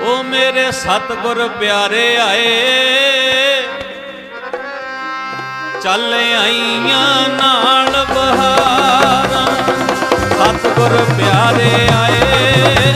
ਉਹ ਮੇਰੇ ਸਤਿਗੁਰ ਪਿਆਰੇ ਆਏ। ਚੱਲ ਆਈਆਂ ਨਾਲ ਬਹਾਰਾਂ। ਸਤਿਗੁਰ ਪਿਆਰੇ ਆਏ।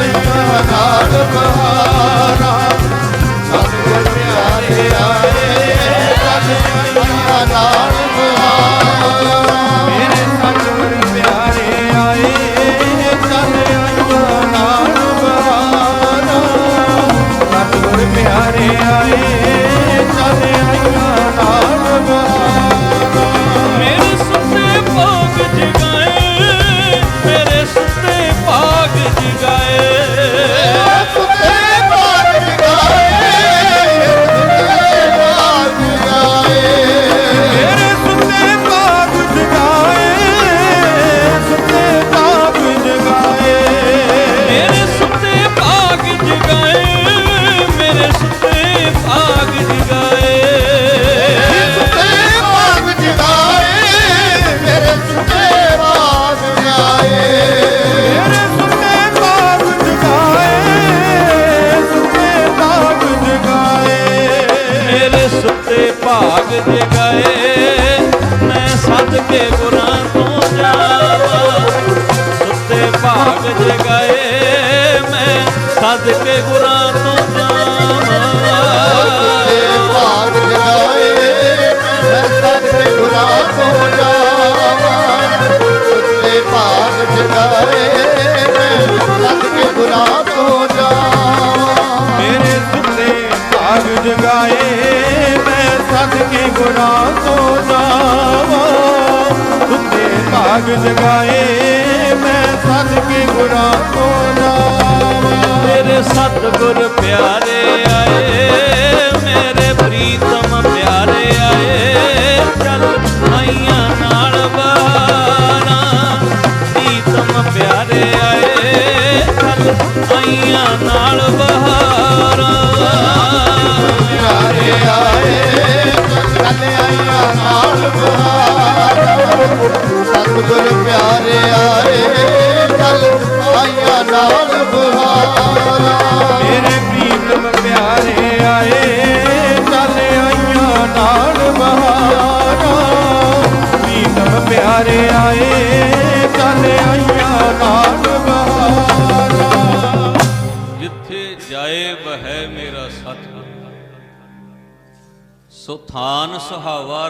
ਚੱਲ ਭਾਗ ਜਗਾਏ ਮੈਂ ਸੱਜ ਕੇ ਗੁਰਾਂ ਤੋਂ ਜਾਵਾਂ। ਸੁੱਤੇ ਭਾਗ ਜਗਾਏ ਮੈਂ ਸੱਜ ਕੇ ਗੁਰਾਂ ਤੋਂ ਜਾਵਾਂ। ਸੁੱਤੇ ਬਾਗ ਜਗਾਏ ਮੈਂ ਸਦਕੇ ਗੁਰਾਂ ਤੋਂ ਜਾਵਾਂ। ਸੁੱਤੇ ਬਾਗ ਜਗਾਏ ਮੈਂ ਮੈਂ ਸੱਜ ਕੇ ਗੁਰਾਂ ਤੋਂ ਜਾਵਾਂ। ਸੁੱਤੇ ਭਾਗ ਜਗਾਏ ਮੈਂ ਸੱਜ ਕੇ ਗੁਰਾਂ ਤੋਂ ਜਾਵਾਂ। ਮੇਰੇ ਸਤਿਗੁਰ ਪਿਆਰੇ ਆਏ, ਮੇਰੇ ਪ੍ਰੀਤਮ ਪਿਆਰੇ ਆਏ, ਚੱਲ ਆਈਆਂ ਨਾਲ ਬਾਰਾਂ ਪ੍ਰੀਤਮ ਪਿਆਰੇ ਆਏ, ਚੱਲ ਆਈਆਂ ਨਾਲ ਬਹਾਰਾਂ ਸਤਿਗੁਰ ਪਿਆਰੇ ਆਏ ਚੱਲ ਆਈਆਂ ਨਾਲ ਬਹਾਰਾਂ। ਮੇਰੇ ਪ੍ਰੀਤਮ ਪਿਆਰੇ ਆਏ, ਚੱਲ ਆਈਆਂ ਨਾਲ ਬਹਾਰਾਂ। ਪ੍ਰੀਤਮ ਪਿਆਰੇ ਆਏ, ਚੱਲ ਆਈਆਂ ਨਾਲ ਬਹਾਰਾਂ। ਜਿੱਥੇ ਜਾਏ ਵਹਿ ਮੇਰਾ ਸਤਿਗੁਰ। ਸੋ ਥਾਨ ਸੁਹਾਵਾ